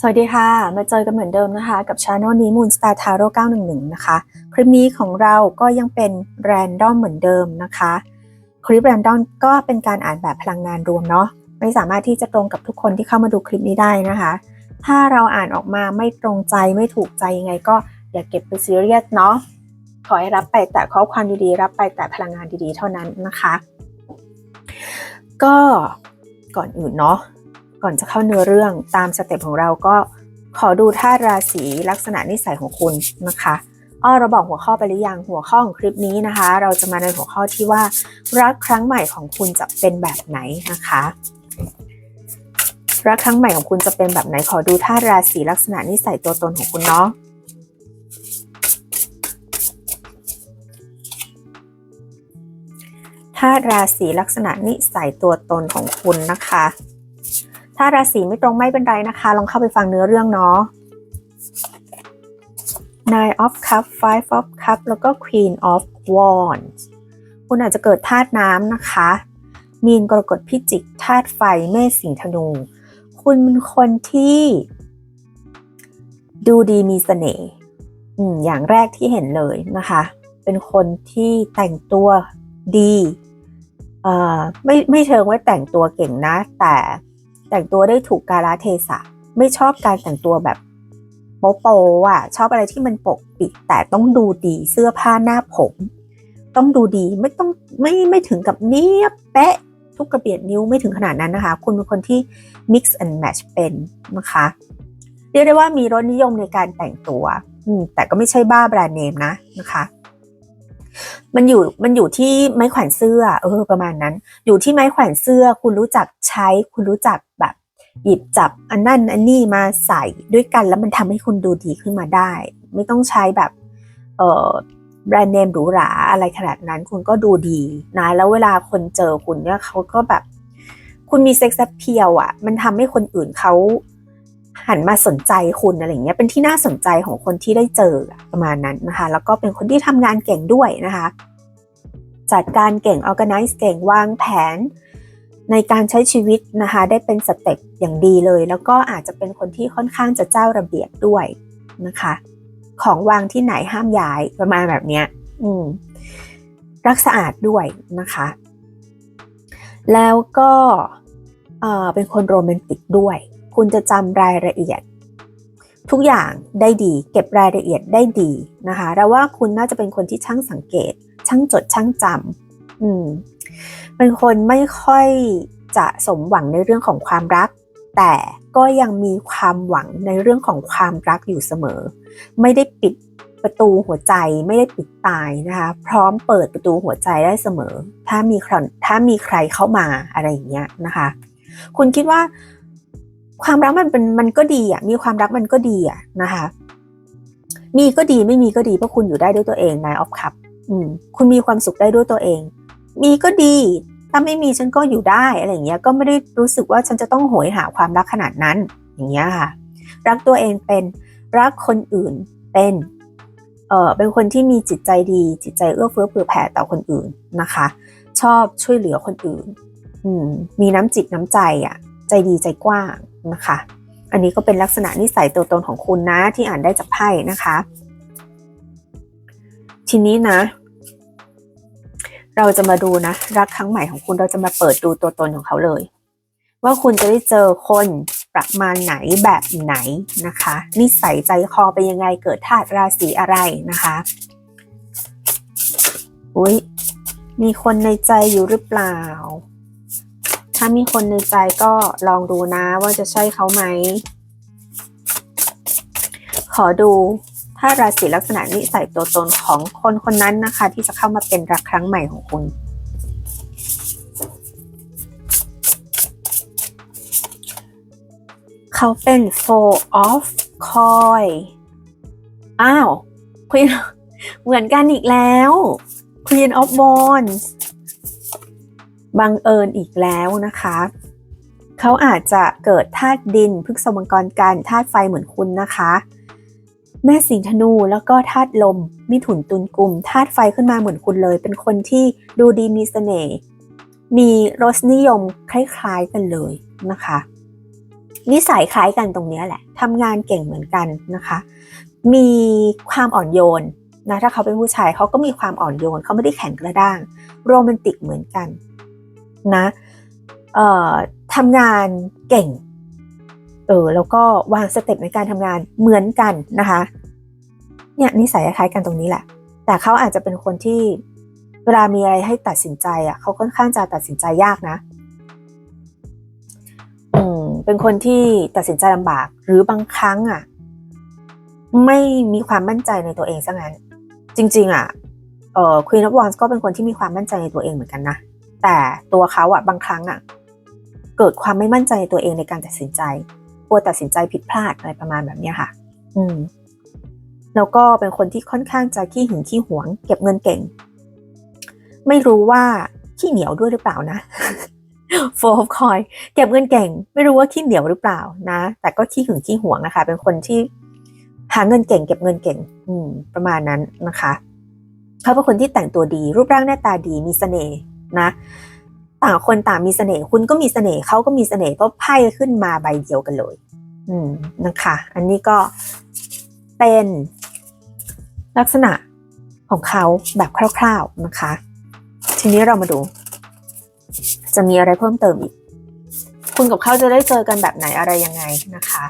สวัสดีค่ะ มาเจอกันเหมือนเดิมนะคะ กับช anel นี้ Moonstar Tarot 911 นะคะ คลิปนี้ของเราก็ยังเป็น random เหมือนเดิมนะคะ คลิป random ก็เป็นการอ่านแบบพลังงานรวมเนาะไม่สามารถที่จะตรงกับทุกคนที่เข้ามาดูคลิปนี้ได้นะคะ ถ้าเราอ่านออกมาไม่ตรงใจไม่ถูกใจยังไงก็อย่าเก็บไปซีเรียสเนาะ ขอให้รับไปแต่ข้อความดีๆ รับไปแต่พลังงานดีๆ เท่านั้นนะคะ ก็ก่อนอื่นเนาะก่อนจะเข้าเนื้อเรื่องตามสเต็ปของเราก็ขอดูธาตุราศีลักษณะนิสัยของคุณนะคะอ้อเราบอกหัวข้อไปหรือยังหัวข้อของคลิปนี้นะคะ เราจะมาในหัวข้อที่ว่า รักครั้งใหม่ของคุณจะเป็นแบบไหนนะคะ รักครั้งใหม่ของคุณจะเป็นแบบไหนขอดูธาตุราศีลักษณะนิสัยตัวตนของคุณเนาะ ธาตุราศีลักษณะนิสัยตัวตนของคุณนะคะ ถ้าราศีไม่ตรงไม่เป็นไรนะคะ ลองเข้าไปฟังเนื้อเรื่องเนาะ Nine of Cup Five of Cup แล้วก็ Queen of Wands คุณอาจจะเกิดธาตุน้ำนะคะ มีนกรกฎพิจิกธาตุไฟเมษสิงธนู คุณเป็นคนที่ ดูดีมีเสน่ห์อืมอย่างแรกที่เห็นเลยนะคะ เป็นคนที่แต่งตัวดี ไม่ไม่เชิงว่าแต่งตัวเก่งนะ แต่แต่งตัวได้ถูกกาลเทศะ ไม่ชอบการแต่งตัวแบบโป๊โปอะชอบอะไรที่มันปกปิด แต่ต้องดูดีเสื้อผ้าหน้าผม ต้องดูดีไม่ต้องไม่ไม่ถึงกับเนี้ยบเป๊ะทุกกระเบียดนิ้วไม่ถึงขนาดนั้นนะคะ คุณเป็นคนที่ mix and match เป็นนะคะ เรียกได้ว่ามีรสนิยมในการแต่งตัว แต่ก็ไม่ใช่บ้าแบรนด์เนมนะนะคะ มันอยู่มันอยู่ที่ไม้แขวนเสื้อ เออ ประมาณนั้น อยู่ที่ไม้แขวนเสื้อ คุณรู้จักใช้ คุณรู้จักแบบ หยิบจับอันนั่นอันนี้มาใส่ด้วยกัน แล้วมันทำให้คุณดูดีขึ้นมาได้ ไม่ต้องใช้แบบเออแบรนด์เนมหรูหราอะไรขนาดนั้นคุณก็ดูดีนะแล้วเวลาคนเจอคุณเนี่ยเขาก็แบบ คุณมีเซ็กซ์เพียวอะ มันทำให้คนอื่นเขา หันมาสนใจคุณอะไรอย่างเงี้ยเป็นที่น่าสนใจของคนที่ได้เจอประมาณนั้นนะคะแล้วก็เป็นคนที่ทำงานเก่งด้วยนะคะ จัดการเก่ง organize เก่งวางแผน ในการใช้ชีวิตนะคะได้เป็นสเต็ปอย่างดีเลย แล้วก็อาจจะเป็นคนที่ค่อนข้างจะเจ้าระเบียบด้วยนะคะ ของวางที่ไหนห้ามย้ายประมาณแบบเนี้ยอืมรักสะอาดด้วยนะคะ แล้วก็เป็นคนโรแมนติกด้วย คุณจะจำรายละเอียด ทุกอย่างได้ดี เก็บรายละเอียดได้ดีนะคะเราว่าคุณน่าจะเป็นคนที่ช่างสังเกต ช่างจดช่างจำอืมเป็นคนไม่ค่อยจะสมหวังในเรื่องของความรัก แต่ก็ยังมีความหวังในเรื่องของความรักอยู่เสมอ ไม่ได้ปิดประตูหัวใจไม่ได้ปิดตายนะคะพร้อมเปิดประตูหัวใจได้เสมอ ถ้ามีใครถ้ามีใครเข้ามาอะไรอย่างเงี้ยนะคะ คุณคิดว่า ความรักมันเป็นมันก็ดีอะ มีความรักมันก็ดีอะนะคะ มีก็ดีไม่มีก็ดีเพราะคุณอยู่ได้ด้วยตัวเองนายออฟคัพอืม คุณมีความสุขได้ด้วยตัวเอง มีก็ดี ถ้าไม่มีฉันก็อยู่ได้อะไรอย่างเงี้ย ก็ไม่ได้รู้สึกว่าฉันจะต้องโหยหาความรักขนาดนั้น อย่างเงี้ยค่ะ รักตัวเองเป็น รักคนอื่นเป็น เออเป็นคนที่มีจิตใจดี จิตใจเอื้อเฟื้อเผื่อแผ่ต่อคนอื่นนะคะ ชอบช่วยเหลือคนอื่น อืม มีน้ำจิตน้ำใจอะ ใจดีใจกว้าง นะคะ อันนี้ก็เป็นลักษณะนิสัยตัวตนของคุณนะที่อ่านได้จากไพ่นะคะ ทีนี้นะ เราจะมาดูนะ รักครั้งใหม่ของคุณเราจะมาเปิดดูตัวตนของเขาเลย ว่าคุณจะได้เจอคนประมาณไหนแบบไหนนะคะ นิสัยใจคอเป็นยังไงเกิดธาตุราศีอะไรนะคะอุ้ยมีคนในใจอยู่หรือเปล่า ถ้ามีคนในใจก็ลองดูนะว่าจะใช่เขาไหม ขอดูถ้าราศีลักษณะนิสัยตัวตนของคนคนนั้นนะคะ ที่จะเข้ามาเป็นรักครั้งใหม่ของคุณ เขาเป็น four of coin อ้าว Queen เหมือนกันอีกแล้ว Queen of Wands บังเอิญอีกแล้วนะคะ เขาอาจจะเกิดธาตุดินพฤกษมังกรกันธาตุไฟเหมือนคุณนะคะ แม่สิงห์ธนูแล้วก็ธาตุลมมิถุนตุลกลุ่มธาตุไฟขึ้นมาเหมือนคุณเลย เป็นคนที่ดูดีมีเสน่ห์มีรสนิยมคล้ายๆกันเลยนะคะ นิสัยคล้ายกันตรงนี้แหละทำงานเก่งเหมือนกันนะคะ มีความอ่อนโยนนะถ้าเขาเป็นผู้ชายเขาก็มีความอ่อนโยนเขาไม่ได้แข็งกระด้าง โรแมนติกเหมือนกัน นะเอ่อทำงานเก่ง เออแล้วก็วางสเต็ปในการทำงานเหมือนกันนะคะเนี่ยนิสัยคล้ายกันตรงนี้แหละ แต่เขาอาจจะเป็นคนที่เวลามีอะไรให้ตัดสินใจอะเขาค่อนข้างจะตัดสินใจยากนะอืมเป็นคนที่ตัดสินใจลำบาก หรือบางครั้งอะ ไม่มีความมั่นใจในตัวเองซะงั้น จริง ๆ อะเอ่อ Queen of Wands ก็เป็นคนที่มีความมั่นใจในตัวเองเหมือนกันนะ แต่ตัวเขาอะบางครั้งอะเกิดความไม่มั่นใจในตัวเองในการตัดสินใจกลัวตัดสินใจผิดพลาดอะไรประมาณแบบนี้ค่ะ อืม แล้วก็เป็นคนที่ค่อนข้างจะขี้หึงขี้หวง เก็บเงินเก่ง ไม่รู้ว่าขี้เหนียวด้วยหรือเปล่านะ Four of Coin เก็บเงินเก่ง ไม่รู้ว่าขี้เหนียวหรือเปล่านะ แต่ก็ขี้หึงขี้หวงนะคะ เป็นคนที่หาเงินเก่ง เก็บเงินเก่ง อืม ประมาณนั้นนะคะ เขาเป็นคนที่แต่งตัวดี รูปร่างหน้าตาดีมีเสน่ห์ นะต่างคนต่างมีเสน่ห์คุณก็มีเสน่ห์เขาก็มีเสน่ห์เพราะไพ่ขึ้นมาใบเดียวกันเลย อืมนะคะ อันนี้ก็เป็นลักษณะของเขาแบบคร่าว ๆนะคะ ทีนี้เรามาดู จะมีอะไรเพิ่มเติมอีก คุณกับเขาจะได้เจอกันแบบไหนอะไรยังไงนะคะ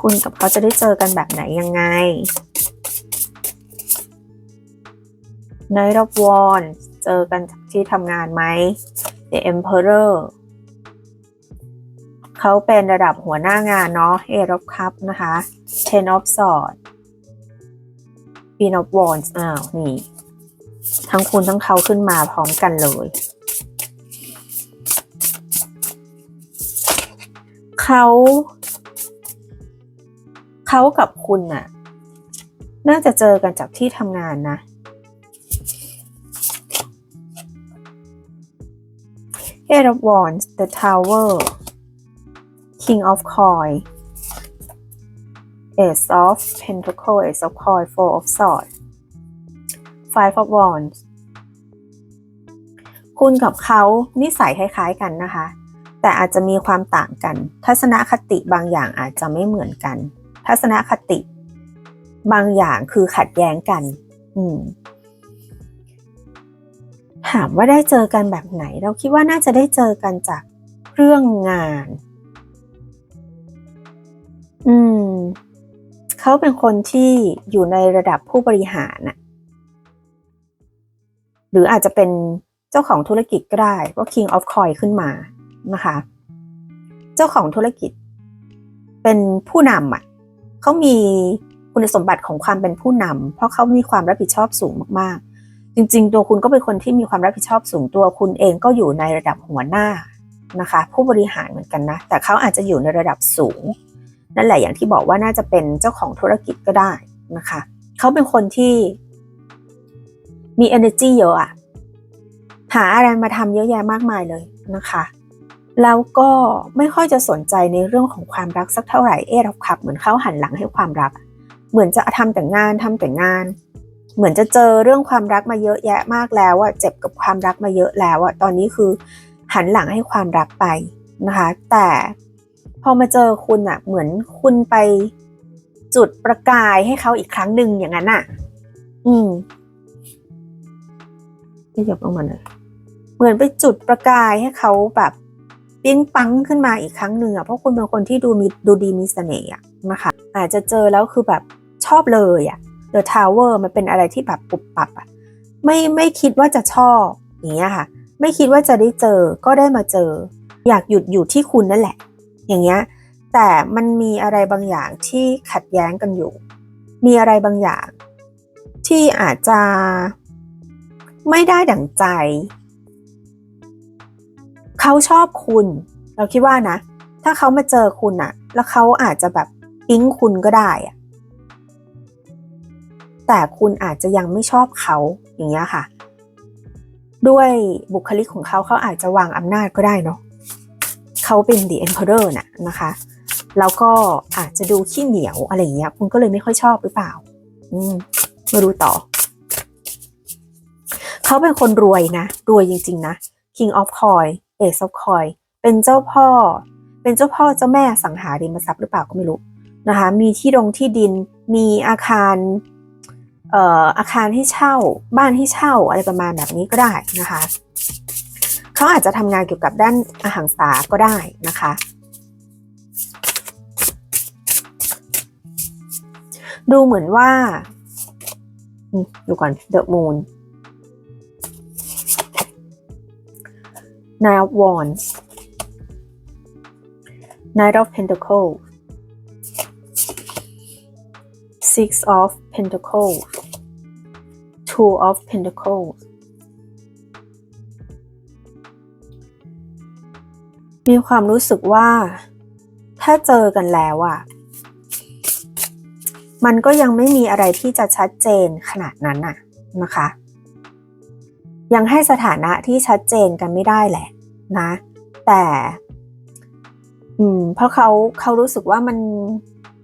คุณกับเขาจะได้เจอกันแบบไหนยังไง Knight of Wands เจอกันที่ทำงานไหม The Emperor เขาเป็นระดับหัวหน้างานเนาะ Eight of Cups นะคะ Ten of Swords Queen of Wands อ้าวนี่ ทั้งคุณทั้งเขาขึ้นมาพร้อมกันเลย เขา เขากับคุณน่ะ น่าจะเจอกันจากที่ทำงานนะ Eight of Wands The Tower King of Coin Ace of Pentacle Ace of Coin Four of Swords Five of Wands คุณกับเขานิสัยคล้ายๆกันนะคะ แต่อาจจะมีความต่างกัน ทัศนคติบางอย่างอาจจะไม่เหมือนกัน ทัศนคติ บางอย่างคือขัดแย้งกัน อืมถามว่าได้เจอกันแบบไหน เราคิดว่าน่าจะได้เจอกันจากเรื่องงาน อืม เขาเป็นคนที่อยู่ในระดับผู้บริหารน่ะ หรืออาจจะเป็นเจ้าของธุรกิจก็ได้ก็ King of Coin ขึ้นมานะคะ เจ้าของธุรกิจ เป็นผู้นำอะ เขามีคุณสมบัติของความเป็นผู้นำเพราะเขามีความรับผิดชอบสูงมากๆ จริง ๆ ตัวคุณก็เป็นคนที่มีความรับผิดชอบสูงตัวคุณเองก็อยู่ในระดับหัวหน้านะคะ ผู้บริหารเหมือนกันนะ แต่เขาอาจจะอยู่ในระดับสูง นั่นแหละอย่างที่บอกว่าน่าจะเป็นเจ้าของธุรกิจก็ได้นะคะ เขาเป็นคนที่มี energy เยอะอะหาอะไรมาทำเยอะแยะมากมายเลยนะคะ แล้วก็ไม่ค่อยจะสนใจในเรื่องของความรักสักเท่าไหร่เอ๊ะเราขับเหมือนเข้าหันหลังให้ความรัก เหมือนจะทำแต่งานทำแต่งาน เหมือนจะเจอเรื่องความรักมาเยอะแยะมากแล้วอะเจ็บกับความรักมาเยอะแล้วอะตอนนี้คือหันหลังให้ความรักไปนะคะ แต่พอมาเจอคุณอะเหมือนคุณไปจุดประกายให้เขาอีกครั้งหนึ่งอย่างนั้นอะอืมนี่ยกลงมาหน่อยเหมือนไปจุดประกายให้เขาแบบ ปิ้งปังขึ้นมาอีกครั้งหนึ่งอะเพราะคุณเป็นคนที่ดูมีดูดีมีเสน่ห์อะนะคะอาจจะเจอแล้วคือแบบชอบเลยอะ The Tower มันเป็นอะไรที่แบบปุบปับอะไม่ไม่คิดว่าจะชอบอย่างเงี้ยค่ะ ไม่คิดว่าจะได้เจอก็ได้มาเจอ อยากหยุดอยู่ที่คุณนั่นแหละ อย่างเงี้ยแต่มันมีอะไรบางอย่างที่ขัดแย้งกันอยู่ มีอะไรบางอย่างที่อาจจะไม่ได้ดั่งใจ เขาชอบคุณ เราคิดว่านะ ถ้าเขามาเจอคุณอะแล้วเขาอาจจะแบบปิ๊งคุณก็ได้อะแต่คุณอาจจะยังไม่ชอบเขาอย่างเงี้ยค่ะ ด้วยบุคลิกของเขาเขาอาจจะวางอำนาจก็ได้เนาะเขาเป็น the emperor น่ะนะคะ แล้วก็อาจจะดูขี้เหนียวอะไรเงี้ย คุณก็เลยไม่ค่อยชอบหรือเปล่า อืมมาดูต่อ เขาเป็นคนรวยนะ รวยจริง ๆ นะ King of Coin Ace of Coin เป็นเจ้าพ่อ เป็นเจ้าพ่อเจ้าแม่สังหาริมทรัพย์หรือเปล่าก็ไม่รู้นะคะ มีที่ดงที่ดิน มีอาคารเอ่ออาคารให้เช่า บ้านให้เช่าอะไรประมาณแบบนี้ก็ได้นะคะเขาอาจจะทำงานเกี่ยวกับด้านอาหารสาก็ได้นะคะ ดูเหมือนว่าอืมดูก่อน The Moon Nine of Wands Knight of Pentacles Six of Pentacles Two of Pentacles มีความรู้สึกว่า ถ้าเจอกันแล้วอะมันก็ยังไม่มีอะไรที่จะชัดเจนขนาดนั้นน่ะนะคะ ยังให้สถานะที่ชัดเจนกันไม่ได้แหละนะ แต่ อืม เพราะเขาเขารู้สึกว่ามัน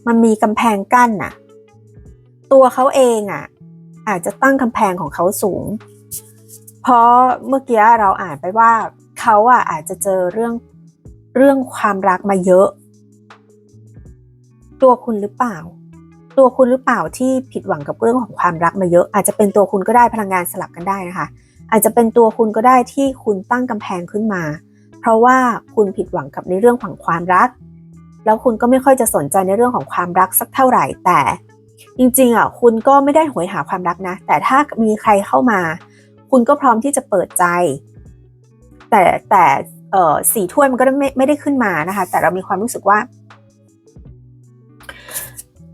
มันมีกำแพงกั้นน่ะ ตัวเขาเองอะ อาจจะตั้งกำแพงของเขาสูง เพราะเมื่อกี้เราอ่านไปว่าเขาอะอาจจะเจอเรื่องเรื่องความรักมาเยอะ ตัวคุณหรือเปล่า ตัวคุณหรือเปล่าที่ผิดหวังกับเรื่องของความรักมาเยอะ อาจจะเป็นตัวคุณก็ได้พลังงานสลับกันได้นะคะ อาจจะเป็นตัวคุณก็ได้ที่คุณตั้งกำแพงขึ้นมา เพราะว่าคุณผิดหวังกับในเรื่องของความรัก แล้วคุณก็ไม่ค่อยจะสนใจในเรื่องของความรักสักเท่าไหร่แต่ จริงๆอะคุณก็ไม่ได้หวยหาความรักนะ แต่ถ้ามีใครเข้ามา คุณก็พร้อมที่จะเปิดใจ แต่แต่เออสีถ้วยมันก็ไม่ไม่ได้ขึ้นมานะคะ แต่เรามีความรู้สึกว่า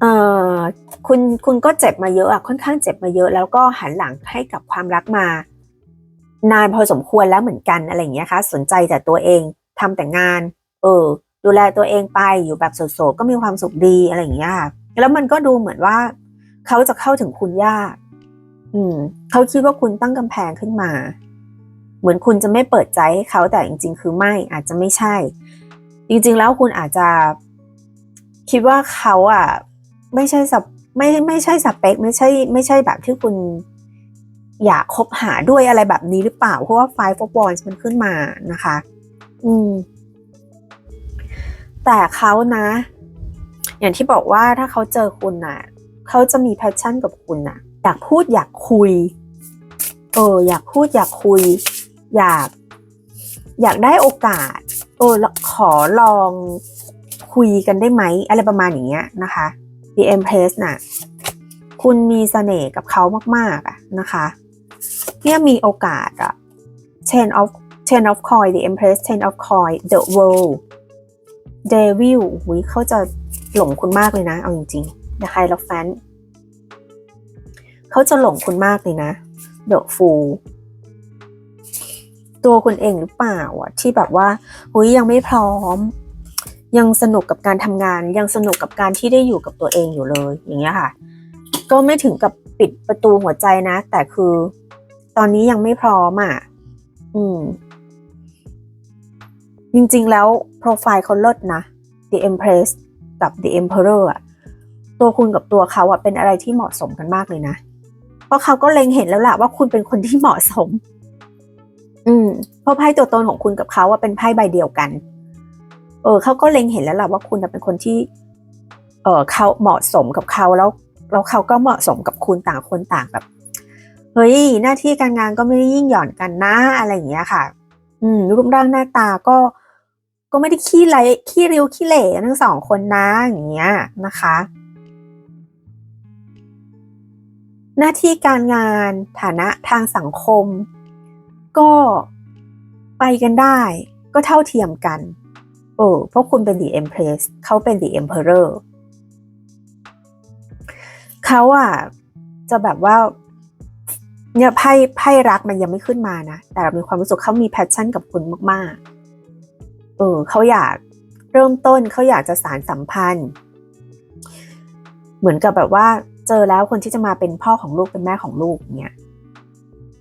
เออคุณคุณก็เจ็บมาเยอะอะค่อนข้างเจ็บมาเยอะ แล้วก็หันหลังให้กับความรักมา นานพอสมควรแล้วเหมือนกันอะไรอย่างเงี้ยคะสนใจแต่ตัวเองทำแต่งาน เออ ดูแลตัวเองไปอยู่แบบโสดๆก็มีความสุขดีอะไรอย่างเงี้ยค่ะแล้วมันก็ดูเหมือนว่า เขาจะเข้าถึงคุณยาก อืม เขาคิดว่าคุณตั้งกำแพงขึ้นมา เหมือนคุณจะไม่เปิดใจให้เขาแต่จริง ๆ คือไม่อาจจะไม่ใช่ จริง ๆ แล้วคุณอาจจะ คิดว่าเขาอะ ไม่ใช่สับไม่ไม่ใช่สเปค ไม่ใช่ ไม่ใช่แบบที่คุณ อยากคบหาด้วยอะไรแบบนี้หรือเปล่า เพราะว่า Five of Wands มันขึ้นมานะคะ อืม แต่เขานะ อย่างที่บอกว่าถ้าเขาเจอคุณน่ะเขาจะมีแพชชั่นกับคุณน่ะ อยากพูดอยากคุย เออ อยากพูดอยากคุย อยาก อยากได้โอกาส เออ ขอลองคุยกันได้ไหม อะไรประมาณอย่างเงี้ยนะคะ The Empress น่ะ คุณมีเสน่ห์กับเขามาก ๆอะนะคะ เนี่ยมีโอกาสอะ Ten of Ten of Coin The Empress Ten of Coin The World Devil หุยเขาจะหลงคุณมากเลยนะ เอาจริงๆ The Hierophant เขาจะหลงคุณมากเลยนะ The Fool ตัวคุณเองหรือเปล่าอะที่แบบว่าหุยยังไม่พร้อม ยังสนุกกับการทำงาน ยังสนุกกับการที่ได้อยู่กับตัวเองอยู่เลย อย่างเงี้ยค่ะ ก็ไม่ถึงกับปิดประตูหัวใจนะ แต่คือ อนนี้ยังไม่พร้อมอะ อืม จริงๆแล้วโปรไฟล์เขาเลิศนะ The Empress กับ The Emperor อะ ตัวคุณกับตัวเขาอะเป็นอะไรที่เหมาะสมกันมากเลยนะ เพราะเขาก็เล็งเห็นแล้วแหละว่าคุณเป็นคนที่เหมาะสม อืม เพราะไพ่ตัวตนของคุณกับเขาอะเป็นไพ่ใบเดียวกัน เออเขาก็เล็งเห็นแล้วแหละว่าคุณเป็นคนที่ เออเขาเหมาะสมกับเขาแล้วแล้วเขาก็เหมาะสมกับคุณต่างคนต่างแบบ เฮ้ยหน้าที่การงานก็ไม่ได้ยิ่งหย่อนกันนะอะไรอย่างเงี้ยค่ะ อืมรูปร่างหน้าตาก็ก็ไม่ได้ขี้ไรขี้ริ้วขี้เหร่ทั้งสองคนนะอย่างเงี้ยนะคะ หน้าที่การงานฐานะทางสังคม ก็ไปกันได้ ก็เท่าเทียมกันเออเพราะคุณเป็น The Empress เขาเป็น The Emperor เขาอะจะแบบว่า เนี่ยไพ่ไพ่รักมันยังไม่ขึ้นมานะ แต่เรามีความรู้สึกเขามีแพชชั่นกับคุณมากๆ เออเขาอยากเริ่มต้นเขาอยากจะสารสัมพันธ์ เหมือนกับแบบว่าเจอแล้วคนที่จะมาเป็นพ่อของลูกเป็นแม่ของลูกเนี่ย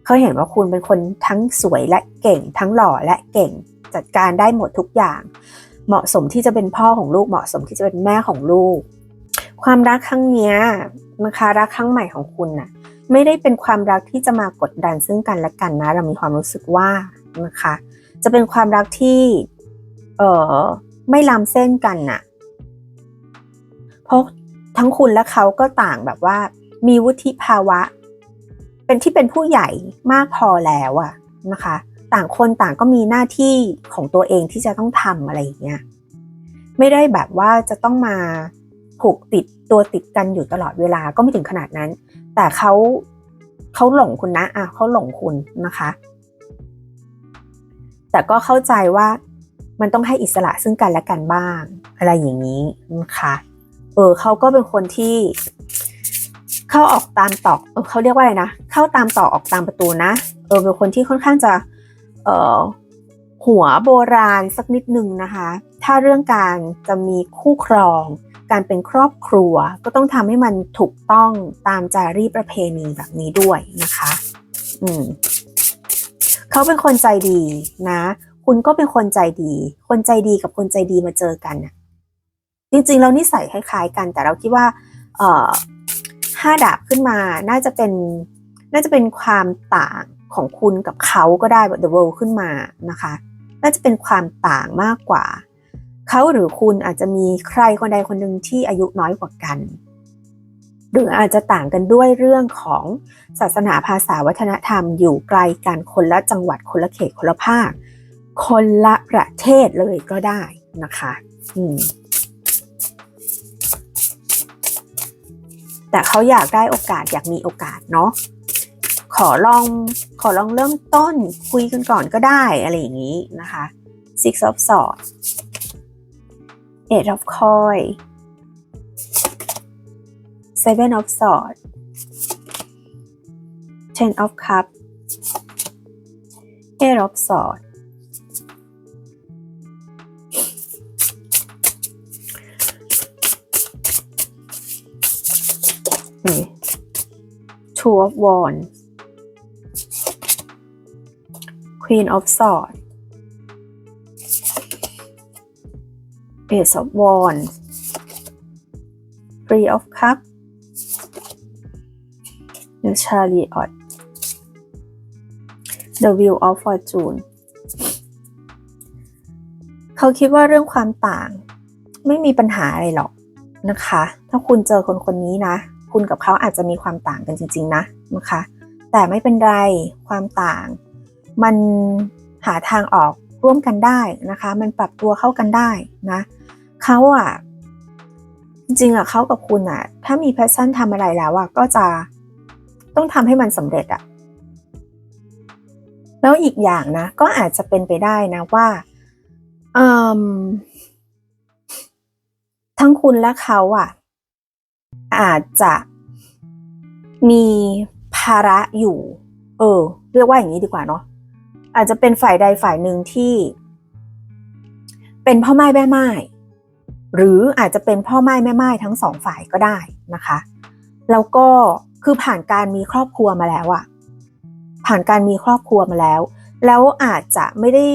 เขาเห็นว่าคุณเป็นคนทั้งสวยและเก่ง ทั้งหล่อและเก่งจัดการได้หมดทุกอย่าง เหมาะสมที่จะเป็นพ่อของลูกเหมาะสมที่จะเป็นแม่ของลูก ความรักครั้งเนี้ยนะคะรักครั้งใหม่ของคุณน่ะ ไม่ได้เป็นความรักที่จะมากดดันซึ่งกันและกันนะ เรามีความรู้สึกว่านะคะ จะเป็นความรักที่เอ่อไม่ล้ำเส้นกันน่ะเพราะทั้งคุณและเขาก็ต่างแบบว่า มีวุฒิภาวะ เป็นที่เป็นผู้ใหญ่มากพอแล้วอะนะคะ ต่างคนต่างก็มีหน้าที่ของตัวเองที่จะต้องทำอะไรอย่างเงี้ยไม่ได้แบบว่าจะต้องมา ผูกติดตัวติดกันอยู่ตลอดเวลาก็ไม่ถึงขนาดนั้น แต่เขาเขาหลงคุณนะอะเขาหลงคุณนะคะ แต่ก็เข้าใจว่ามันต้องให้อิสระซึ่งกันและกันบ้าง อะไรอย่างนี้นะคะเออเขาก็เป็นคนที่ เข้าออกตามตอกเออเขาเรียกว่าอะไรนะเข้าตามตอกออกตามประตูนะเออเป็นคนที่ค่อนข้างจะ เอ่อหัวโบราณสักนิดนึงนะคะ ถ้าเรื่องการจะมีคู่ครอง การเป็นครอบครัวก็ต้องทำให้มันถูกต้องตามจารีประเพณีแบบนี้ด้วยนะคะ อืมเขาเป็นคนใจดีนะ คุณก็เป็นคนใจดี คนใจดีกับคนใจดีมาเจอกันนะจริงๆ แล้วนิสัยคล้าย ๆ กัน แต่เราคิดว่า เอ่อห้าดาบขึ้นมา น่าจะเป็น น่าจะเป็นความต่างของคุณกับเขาก็ได้แบบ the world ขึ้นมานะคะ น่าจะเป็นความต่างมากกว่า เขาหรือคุณอาจจะมีใครคนใดคนหนึ่งที่อายุน้อยกว่ากัน หรืออาจจะต่างกันด้วยเรื่องของศาสนาภาษาวัฒนธรรมอยู่ไกลกันคนละจังหวัดคนละเขตคนละภาค คนละประเทศเลยก็ได้นะคะ อืมแต่เขาอยากได้โอกาสอยากมีโอกาสเนาะขอลองขอลองเริ่มต้นคุยกันก่อนก็ได้อะไรอย่างนี้นะคะ six of swords eight of coin seven of Sword ten of cup eight of Sword นี่ two of wands queen of swords ace of wands three of cups the chariot the wheel of fortune เขาคิดว่าเรื่องความต่างไม่มีปัญหาอะไรหรอกนะคะ ถ้าคุณเจอคนคนนี้นะ คุณกับเขาอาจจะมีความต่างกันจริง ๆ นะนะคะ แต่ไม่เป็นไรความต่าง มันหาทางออกร่วมกันได้นะคะ มันปรับตัวเข้ากันได้นะ เขาอะจริงอะเขากับคุณอะถ้ามีแพชชั่นทำอะไรแล้วอะก็จะต้องทำให้มันสำเร็จอะแล้วอีกอย่างนะ ก็อาจจะเป็นไปได้นะว่าทั้งคุณและเขาอะอาจจะมีภาระอยู่ เออ เรียกว่าอย่างนี้ดีกว่าเนาะอาจจะเป็นฝ่ายใดฝ่ายหนึ่งที่ เป็นพ่อไม้แม่ไม้ หรืออาจจะเป็นพ่อไม้แม่ไม้ทั้งสองฝ่ายก็ได้นะคะ แล้วก็คือผ่านการมีครอบครัวมาแล้วอะผ่านการมีครอบครัวมาแล้ว แล้วอาจจะไม่ได้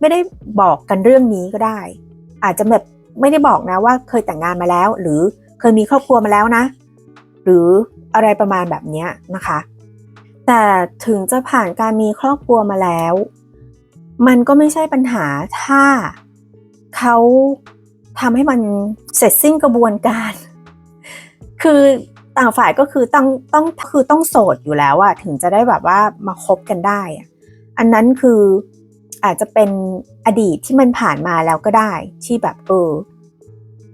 ไม่ได้บอกกันเรื่องนี้ก็ได้ อาจจะแบบไม่ได้บอกนะว่าเคยแต่งงานมาแล้ว หรือเคยมีครอบครัวมาแล้วนะ หรืออะไรประมาณแบบนี้นะคะ แต่ถึงจะผ่านการมีครอบครัวมาแล้ว มันก็ไม่ใช่ปัญหาถ้าเขา ทำให้มันเสร็จสิ้นกระบวนการ คือต่างฝ่ายก็คือต้องต้องคือต้องโสดอยู่แล้วอะถึงจะได้แบบว่ามาคบกันได้อะอันนั้นคืออาจจะเป็นอดีตที่มันผ่านมาแล้วก็ได้ ที่แบบเออ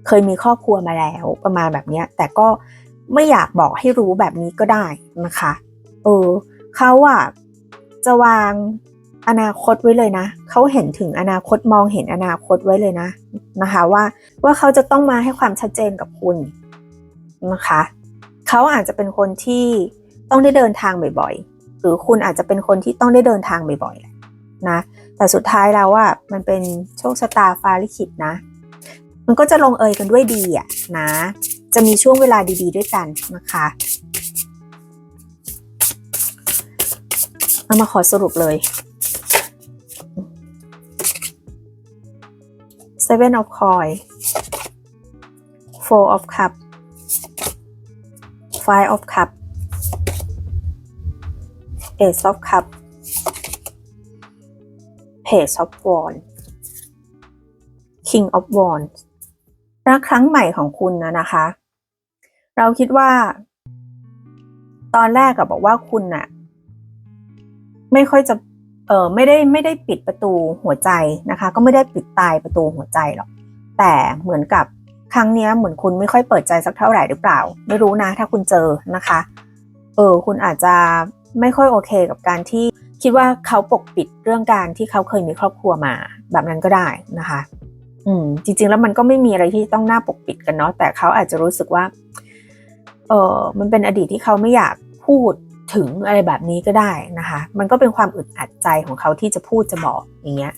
เคยมีครอบครัวมาแล้วประมาณแบบเนี้ย แต่ก็ไม่อยากบอกให้รู้แบบนี้ก็ได้นะคะ เออเขาอะจะวาง อนาคตไว้เลยนะ เขาเห็นถึงอนาคตมองเห็นอนาคตไว้เลยนะนะคะว่าว่าเขาจะต้องมาให้ความชัดเจนกับคุณนะคะเขาอาจจะเป็นคนที่ต้องได้เดินทางบ่อยๆ หรือคุณอาจจะเป็นคนที่ต้องได้เดินทางบ่อยๆนะแต่สุดท้ายแล้วอะมันเป็นโชคชะตาฟ้าลิขิตนะ มันก็จะลงเอยกันด้วยดีอะนะ จะมีช่วงเวลาดี ๆ ด้วยกันนะคะเอามาขอสรุปเลย Seven of Coin Four of Cup five of cup ace of cup page of wands king of wands รักครั้งใหม่ของคุณนะนะคะ เราคิดว่า ตอนแรกอะบอกว่าคุณน่ะไม่ค่อยจะ เออไม่ได้ไม่ได้ปิดประตูหัวใจนะคะ ก็ไม่ได้ปิดตายประตูหัวใจหรอกแต่เหมือนกับครั้งนี้เหมือนคุณไม่ค่อยเปิดใจสักเท่าไหร่หรือเปล่า ไม่รู้นะถ้าคุณเจอนะคะ เออคุณอาจจะไม่ค่อยโอเคกับการที่คิดว่าเขาปกปิดเรื่องการที่เขาเคยมีครอบครัวมา แบบนั้นก็ได้นะคะ อืม จริง ๆ แล้วมันก็ไม่มีอะไรที่ต้องหน่าปกปิดกันเนาะแต่เขาอาจจะรู้สึกว่า เออมันเป็นอดีตที่เขาไม่อยากพูด ถึงอะไรแบบนี้ก็ได้นะคะ มันก็เป็นความอึดอัดใจของเขาที่จะพูดจะบอกอย่างเงี้ย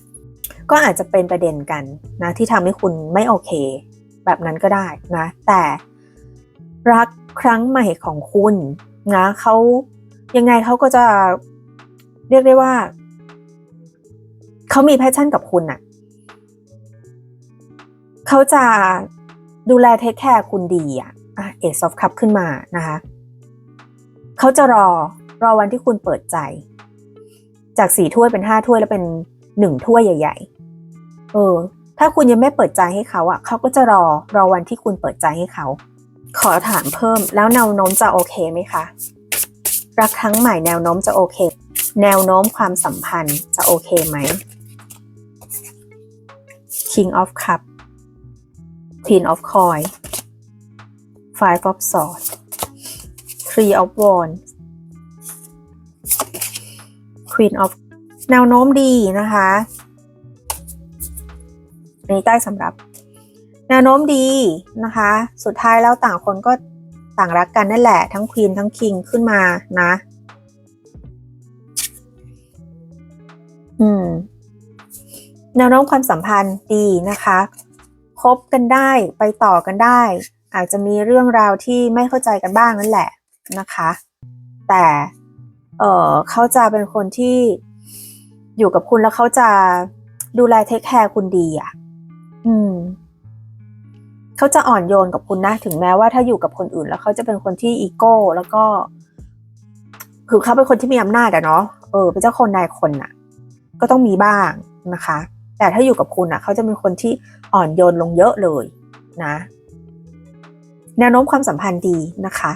ก็อาจจะเป็นประเด็นกันนะที่ทำให้คุณไม่โอเค แบบนั้นก็ได้นะ แต่รักครั้งใหม่ของคุณนะเขายังไงเขาก็จะเรียกได้ว่าเขามีแพชชั่นกับคุณน่ะเขาจะดูแลเทคแคร์คุณดีอะเอซอฟคัพขึ้นมานะคะ เขาจะรอรอวันที่คุณเปิดใจ จากสี่ถ้วยเป็นห้าถ้วยแล้วเป็นหนึ่งถ้วยใหญ่ ๆ เออ ถ้าคุณยังไม่เปิดใจให้เขาอะเขาก็จะรอรอวันที่คุณเปิดใจให้เขา ขอถามเพิ่มแล้วแนวโน้มจะโอเคไหมคะรักครั้งใหม่แนวโน้มจะโอเค แนวโน้มความสัมพันธ์จะโอเคไหม King of Cup Queen of Coin Five of Swords Three of Wands Queen of แนวโน้มดีนะคะอันนี้ใต้สำหรับ แนวโน้มดีนะคะ สุดท้ายแล้วต่างคนก็ต่างรักกันนั่นแหละ ทั้งควีนทั้งคิงขึ้นมานะ อืม แนวโน้มความสัมพันธ์ดีนะคะคบกันได้ไปต่อกันได้ อาจจะมีเรื่องราวที่ไม่เข้าใจกันบ้างนั่นแหละ นะคะ แต่เออเขาจะเป็นคนที่อยู่กับคุณแล้วเขาจะดูแลเทคแคร์คุณดีอะ อืมเขาจะอ่อนโยนกับคุณนะ ถึงแม้ว่าถ้าอยู่กับคนอื่น แล้วเขาจะเป็นคนที่อีโก้ แล้วก็ คือเขาเป็นคนที่มีอำนาจอะเนาะ เออ เป็นเจ้าคนนายคนน่ะก็ต้องมีบ้างนะคะ แต่ถ้าอยู่กับคุณอะเขาจะเป็นคนที่อ่อนโยนลงเยอะเลยนะ แนวโน้มความสัมพันธ์ดีนะคะ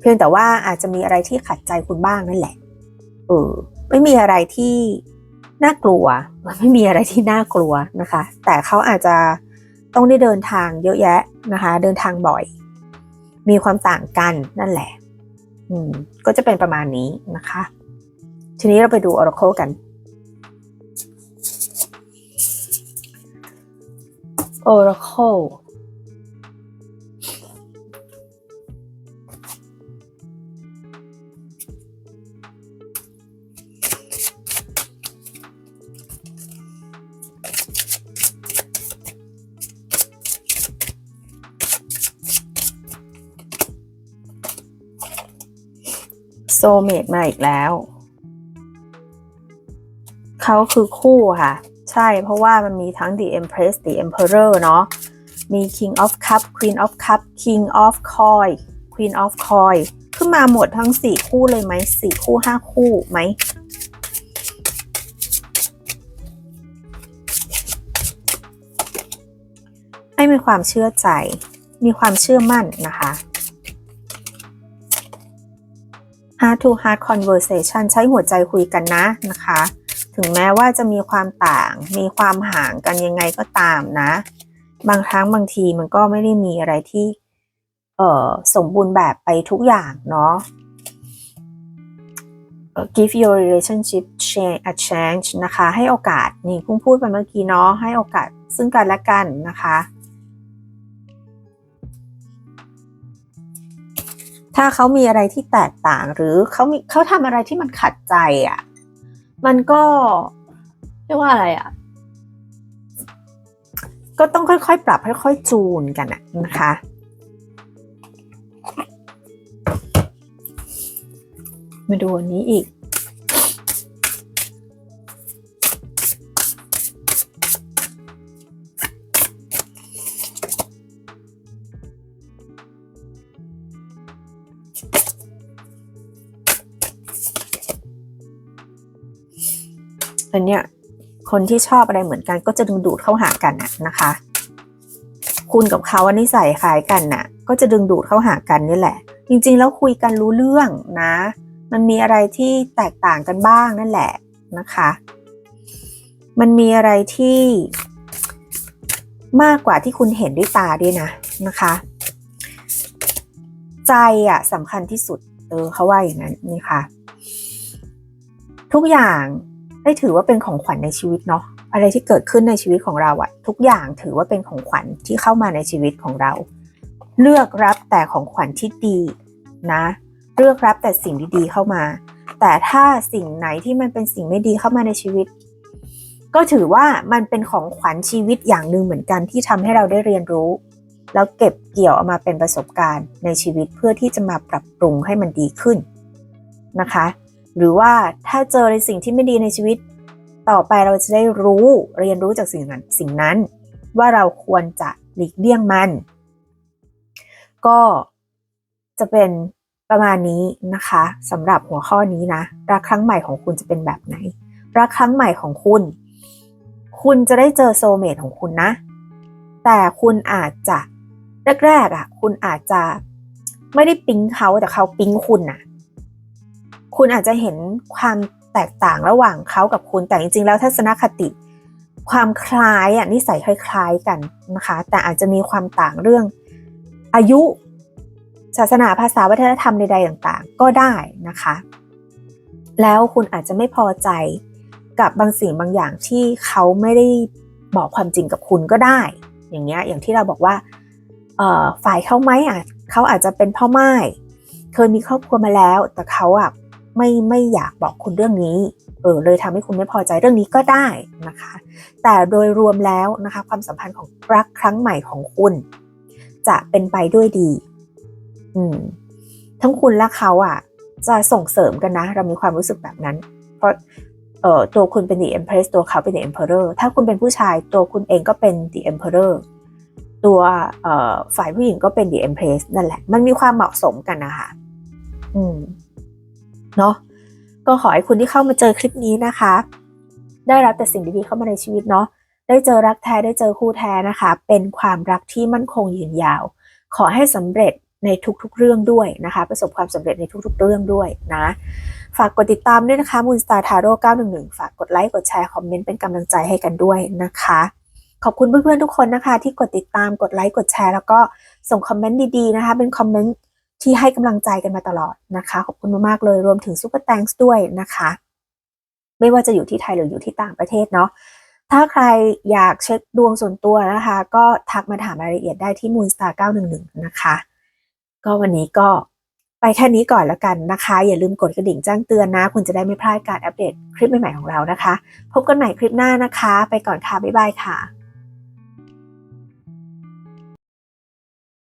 เพียงแต่ว่าอาจจะมีอะไรที่ขัดใจคุณบ้างนั่นแหละ เออ ไม่มีอะไรที่น่ากลัวไม่มีอะไรที่น่ากลัวนะคะ แต่เขาอาจจะต้องได้เดินทางเยอะแยะนะคะ เดินทางบ่อย มีความต่างกันนั่นแหละ อืม ก็จะเป็นประมาณนี้นะคะ ทีนี้เราไปดู Oracle กัน Oracle โซเมดมาอีกแล้ว เขาคือคู่ค่ะ ใช่เพราะว่ามันมีทั้ง The Empress The Emperor เนาะมี King of Cup Queen of Cup King of Coin Queen of Coin ขึ้นมาหมดทั้ง 4 คู่เลยไหมสี่คู่ 5 คู่ไหมให้มีความเชื่อใจ มีความเชื่อมั่นนะคะ heart to heart conversation ใช้หัวใจคุยกันนะนะคะ ถึงแม้ว่าจะมีความต่าง มีความห่างกันยังไงก็ตามนะ บางครั้งบางทีมันก็ไม่ได้มีอะไรที่เออสมบูรณ์แบบไปทุกอย่างเนาะ give your relationship a chance นะคะ ให้โอกาสนี่เพิ่งพูดไปเมื่อกี้เนาะให้โอกาสซึ่งกันและกันนะคะ ถ้าเขามีอะไรที่แตกต่างหรือเขามีเขาทำอะไรที่มันขัดใจอะ่ะ มันก็เรียกว่าอะไรอะ่ะ ก็ต้องค่อยๆ ปรับค่อยๆจูนกันอะนะคะ มาดูอันนี้อีก อันเนี้ยคนที่ชอบอะไรเหมือนกันก็จะดึงดูดเข้าหากันน่ะนะคะ คุณกับเขาอันนิสัยคล้ายกันน่ะ ก็จะดึงดูดเข้าหากันนี่แหละ จริงๆแล้วคุยกันรู้เรื่องนะ มันมีอะไรที่แตกต่างกันบ้างนั่นแหละนะคะ มันมีอะไรที่ มากกว่าที่คุณเห็นด้วยตาด้วยนะนะคะ ใจอะสำคัญที่สุด เออเขาว่าอย่างนั้นนี่ค่ะ ทุกอย่าง ได้ถือว่าเป็นของขวัญในชีวิตเนาะอะไรที่เกิดขึ้นในชีวิตของเราอะทุกอย่างถือว่าเป็นของขวัญที่เข้ามาในชีวิตของเรา เลือกรับแต่ของขวัญที่ดีนะ เลือกรับแต่สิ่งดีๆเข้ามา แต่ถ้าสิ่งไหนที่มันเป็นสิ่งไม่ดีเข้ามาในชีวิต ก็ถือว่ามันเป็นของขวัญชีวิตอย่างหนึ่งเหมือนกันที่ทำให้เราได้เรียนรู้ แล้วเก็บเกี่ยวเอามาเป็นประสบการณ์ในชีวิตเพื่อที่จะมาปรับปรุงให้มันดีขึ้นนะคะ หรือว่าถ้าเจอในสิ่งที่ไม่ดีในชีวิต ต่อไปเราจะได้รู้เรียนรู้จากสิ่งนั้นสิ่งนั้น ว่าเราควรจะหลีกเลี่ยงมัน ก็จะเป็นประมาณนี้นะคะสำหรับหัวข้อนี้นะรักครั้งใหม่ของคุณจะเป็นแบบไหนรักครั้งใหม่ของคุณ คุณจะได้เจอโซเมทของคุณนะ แต่คุณอาจจะแรกๆอะ คุณอาจจะไม่ได้ปิ๊งเขาแต่เขาปิ๊งคุณน่ะ คุณอาจจะเห็นความแตกต่างระหว่างเขากับคุณแต่จริงๆ แล้วทัศนคติ ความคล้ายอะนิสัยคล้ายๆกันนะคะ แต่อาจจะมีความต่างเรื่องอายุศาสนาภาษาวัฒนธรรมใดๆต่างๆ ก็ได้นะคะ แล้วคุณอาจจะไม่พอใจกับบางสิ่งบางอย่างที่เขาไม่ได้บอกความจริงกับคุณก็ได้ อย่างเงี้ยอย่างที่เราบอกว่าฝ่ายเขาไหมอะเขาอาจจะเป็นพ่อไม้เคยมีครอบครัวมาแล้ว แต่เขาอะ ไม่ไม่อยากบอกคุณเรื่องนี้ เออเลยทำให้คุณไม่พอใจเรื่องนี้ก็ได้นะคะ แต่โดยรวมแล้วนะคะความสัมพันธ์ของรักครั้งใหม่ของคุณ จะเป็นไปด้วยดี อืม ทั้งคุณและเขาอะ จะส่งเสริมกันนะ เรามีความรู้สึกแบบนั้น เพราะเอ่อตัวคุณเป็น the empress ตัวเขาเป็น the emperor ถ้าคุณเป็นผู้ชายตัวคุณเองก็เป็น the emperor ตัวฝ่ายผู้หญิงก็เป็น the empress นั่นแหละ มันมีความเหมาะสมกันนะคะ อืม เนาะก็ขอให้คุณที่เข้ามาเจอคลิปนี้นะคะ ได้รับแต่สิ่งดีๆเข้ามาในชีวิตเนาะได้เจอรักแท้ได้เจอคู่แท้นะคะ เป็นความรักที่มั่นคงยืนยาว ขอให้สำเร็จในทุกๆเรื่องด้วยนะคะ ประสบความสำเร็จในทุกๆเรื่องด้วยนะ ฝากกดติดตามด้วยนะคะมูนสตาร์ทาโร่911 ฝากกดไลค์กดแชร์คอมเมนต์เป็นกำลังใจให้กันด้วยนะคะ ขอบคุณเพื่อนๆทุกคนนะคะ ที่กดติดตามกดไลค์กดแชร์แล้วก็ส่งคอมเมนต์ดีๆนะคะ เป็นคอมเมนต์ ที่ให้กำลังใจกันมาตลอดนะคะ ขอบคุณมากๆเลยรวมถึงซูเปอร์แตงส์ด้วยนะคะ ไม่ว่าจะอยู่ที่ไทยหรืออยู่ที่ต่างประเทศเนาะถ้าใครอยากเช็คดวงส่วนตัวนะคะ ก็ทักมาถามรายละเอียดได้ที่ Moonstar 911 นะคะ ก็วันนี้ก็ไปแค่นี้ก่อนแล้วกันนะคะ อย่าลืมกดกระดิ่งแจ้งเตือนนะ คุณจะได้ไม่พลาดการอัปเดตคลิปใหม่ๆของเรานะคะ พบกันใหม่คลิปหน้านะคะ ไปก่อนค่ะ บ๊ายบายค่ะ